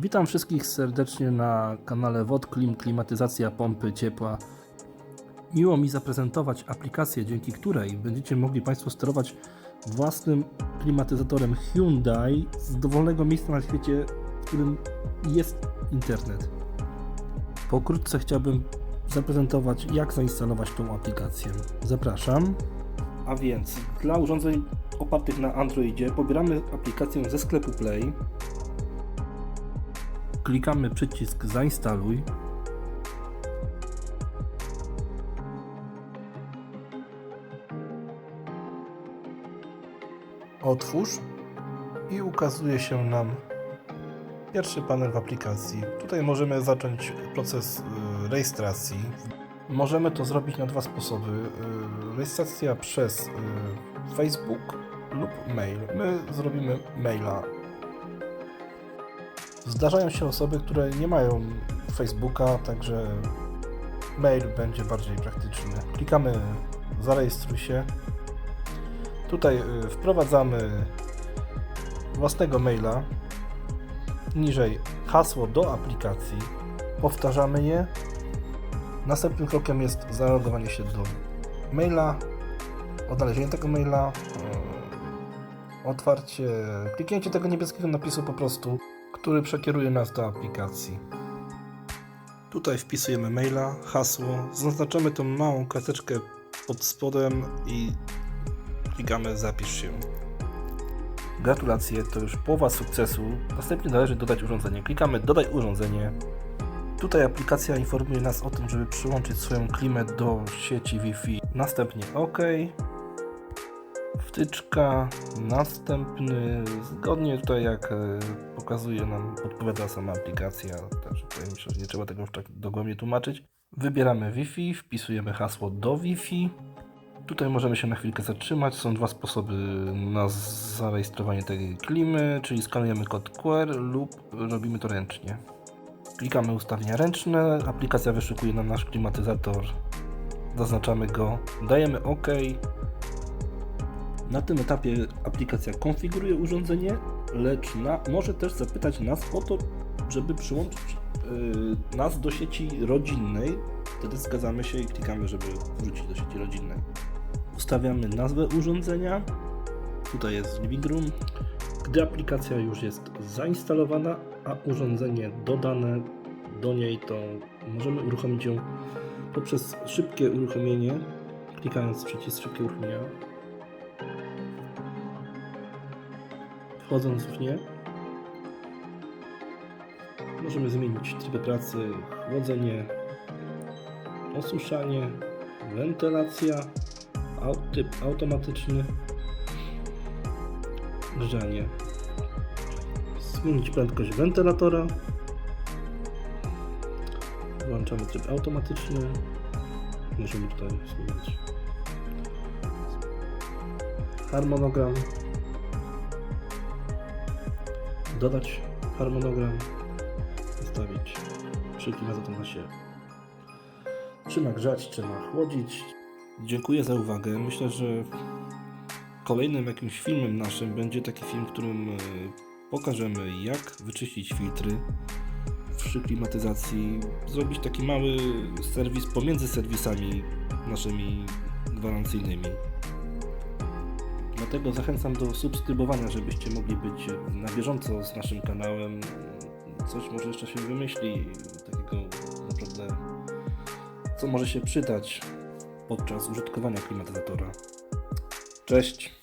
Witam wszystkich serdecznie na kanale Wodklim Klimatyzacja Pompy Ciepła. Miło mi zaprezentować aplikację, dzięki której będziecie mogli Państwo sterować własnym klimatyzatorem Hyundai z dowolnego miejsca na świecie, w którym jest internet. Pokrótce chciałbym zaprezentować, jak zainstalować tą aplikację. Zapraszam. A więc dla urządzeń opartych na Androidzie pobieramy aplikację ze sklepu Play. Klikamy przycisk zainstaluj. Otwórz i ukazuje się nam pierwszy panel w aplikacji. Tutaj możemy zacząć proces y, rejestracji. Możemy to zrobić na dwa sposoby. Y, Rejestracja przez y, Facebook lub mail. My zrobimy maila. Zdarzają się osoby, które nie mają Facebooka, także mail będzie bardziej praktyczny. Klikamy zarejestruj się. Tutaj y, wprowadzamy własnego maila. Niżej hasło do aplikacji. Powtarzamy je. Następnym krokiem jest zalogowanie się do maila, odnalezienie tego maila, otwarcie, kliknięcie tego niebieskiego napisu po prostu, który przekieruje nas do aplikacji. Tutaj wpisujemy maila, hasło, zaznaczamy tą małą karteczkę pod spodem i klikamy zapisz się. Gratulacje, to już połowa sukcesu. Następnie należy dodać urządzenie. Klikamy dodaj urządzenie. Tutaj aplikacja informuje nas o tym, żeby przyłączyć swoją klimę do sieci Wi-Fi. Następnie OK. Następny. Zgodnie tutaj jak e, pokazuje nam, podpowiada sama aplikacja. Także tutaj myślę, że nie trzeba tego już tak dogłębnie tłumaczyć. Wybieramy Wi-Fi, wpisujemy hasło do Wi-Fi. Tutaj możemy się na chwilkę zatrzymać. Są dwa sposoby na zarejestrowanie tej klimy, czyli skanujemy kod QR lub robimy to ręcznie. Klikamy ustawienia ręczne, aplikacja wyszukuje nam nasz klimatyzator, zaznaczamy go, dajemy OK. Na tym etapie aplikacja konfiguruje urządzenie, lecz na, może też zapytać nas o to, żeby przyłączyć yy, nas do sieci rodzinnej. Wtedy zgadzamy się i klikamy, żeby wrócić do sieci rodzinnej. Ustawiamy nazwę urządzenia. Tutaj jest living room. Gdy aplikacja już jest zainstalowana, a urządzenie dodane do niej, to możemy uruchomić ją poprzez szybkie uruchomienie, klikając przycisk szybkie uruchomienia. Wchodząc w nie, możemy zmienić tryby pracy, chłodzenie, osuszanie, wentylacja, typ automatyczny, grzanie. Zmienić prędkość wentylatora. Włączamy tryb automatyczny. Możemy tutaj zmienić harmonogram. Dodać harmonogram. Zostawić przy klimatyzatorze się czy nagrzać, czy nachłodzić. Dziękuję za uwagę. Myślę, że kolejnym jakimś filmem naszym będzie taki film, w którym e, pokażemy jak wyczyścić filtry przy klimatyzacji, zrobić taki mały serwis pomiędzy serwisami naszymi gwarancyjnymi. Dlatego zachęcam do subskrybowania, żebyście mogli być na bieżąco z naszym kanałem. Coś może jeszcze się wymyśli takiego naprawdę, co może się przydać podczas użytkowania klimatyzatora. Cześć!